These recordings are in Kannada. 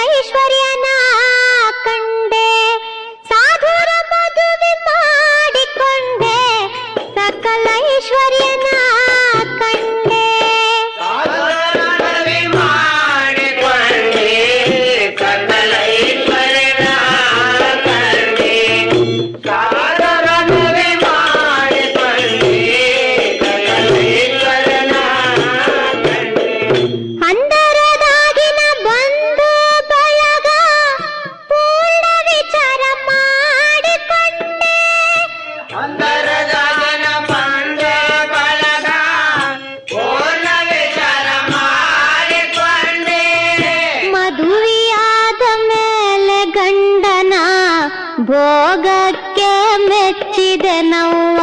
ऐश्वर्य ಭೋಗಕ್ಕೆ ಮೆಚ್ಚಿದೆ ನವ್ವ.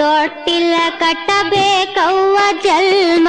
ತೊಟ್ಟಿಲ್ಲ ಕಟ್ಟಬೇಕವ್ವ ಜಲ್ಮ.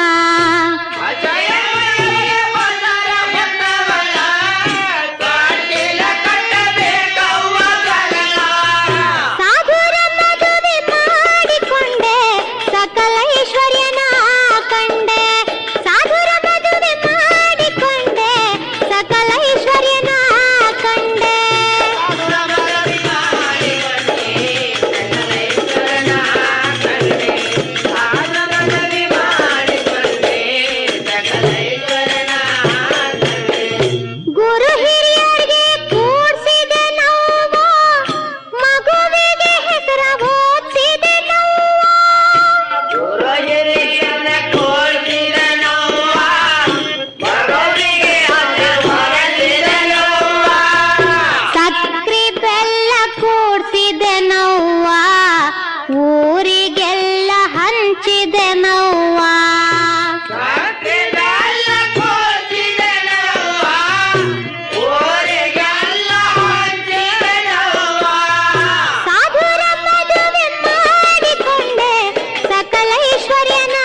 ईश्वर्य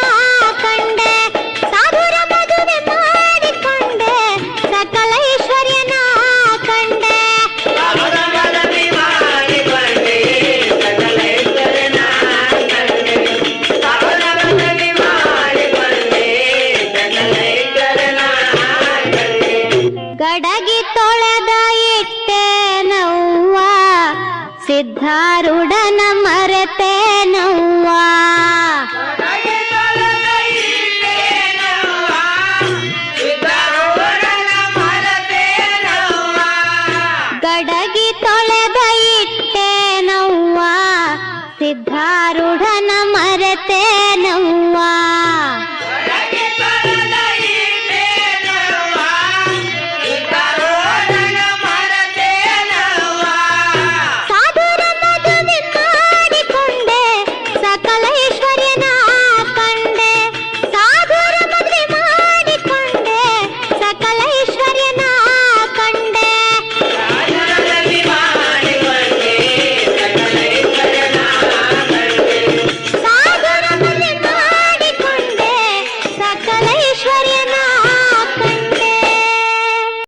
等。